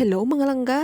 Hello mga langga!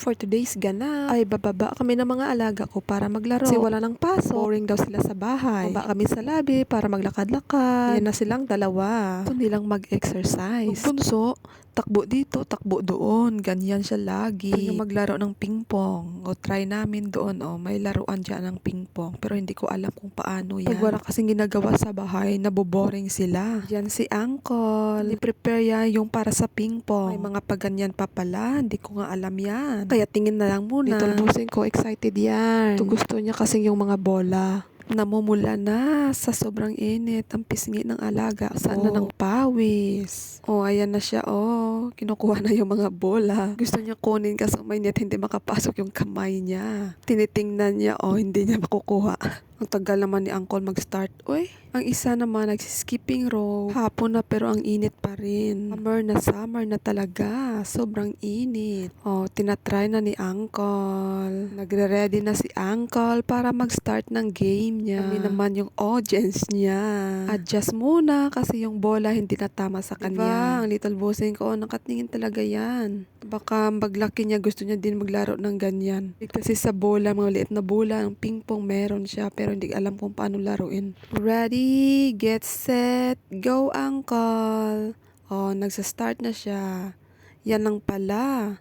For today's gana ay bababa kami ng mga alaga ko para maglaro. Kasi wala ng pasok. Boring daw sila sa bahay. Baba kami sa labi para maglakad-lakad. Yan na silang dalawa. Gusto nilang mag-exercise. Bunso, takbo dito, takbo doon. Ganyan siya lagi. Niya maglaro ng pingpong. O try namin doon. O may laruan dyan ng pingpong. Pero hindi ko alam kung paano yan. Pag wala kasing ginagawa sa bahay, naboboring sila. Yan si Uncle. Ni-prepare yan yung para sa pingpong. May mga paganyan pa pala. Hindi ko nga alam yan. Kaya tingin na lang muna. Itulbusin ko. Excited yan. Ito gusto niya kasing yung mga bola namumula na sa sobrang init ang pisngi ng alaga. Saan na ng pawis? Oh, ayan na siya. Oh, kinukuha na yung mga bola. Gusto niya kunin kasi may net hindi makapasok yung kamay niya. Tinitingnan niya, oh, hindi niya makukuha. Ang tagal naman ni Uncle mag-start. Uy, ang isa naman nagsiskipping rope. Hapon na pero ang init pa rin. Summer na summer na talaga. Sobrang init. Oh, tinatry na ni Uncle. Nagre-ready na si Uncle para mag-start ng game niya. Kami naman yung audience niya. Adjust muna kasi yung bola hindi na tama sa kanya. Diba? Ang little bossing ko, oh, nakatingin talaga yan. Baka maglaki niya gusto niya din maglaro ng ganyan. Kasi sa bola, mga liit na bola, ang ping-pong meron siya pero hindi alam kung paano laruin. Ready, get set, go uncle. Oh, nagsa-start na siya. Yan lang pala.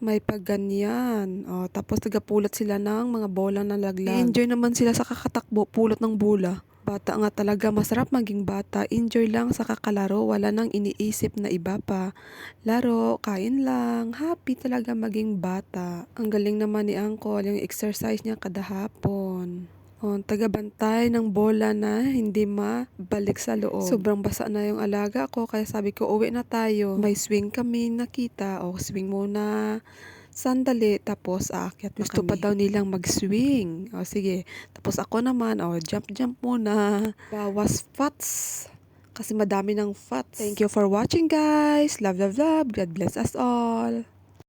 May pagganyan. Oh, tapos tagapulot sila ng mga bola na laglag. Enjoy naman sila sa kakatakbo, pulot ng bola. Bata nga talaga, masarap maging bata. Enjoy lang sa kakalaro, wala nang iniisip na iba pa. Laro, kain lang, happy talaga maging bata. Ang galing naman ni Uncle, yung exercise niya kada hapon. Oh, tagabantay ng bola na hindi mabalik sa loob. Sobrang basa na yung alaga ko, kaya sabi ko, uwi na tayo. May swing kami nakita. O, swing muna sandali, tapos aakyat na Gusto pa daw nilang mag-swing. O sige, tapos ako naman, o jump-jump muna. Bawas fats. Kasi madami ng fats. Thank you for watching guys. Love, love, love. God bless us all.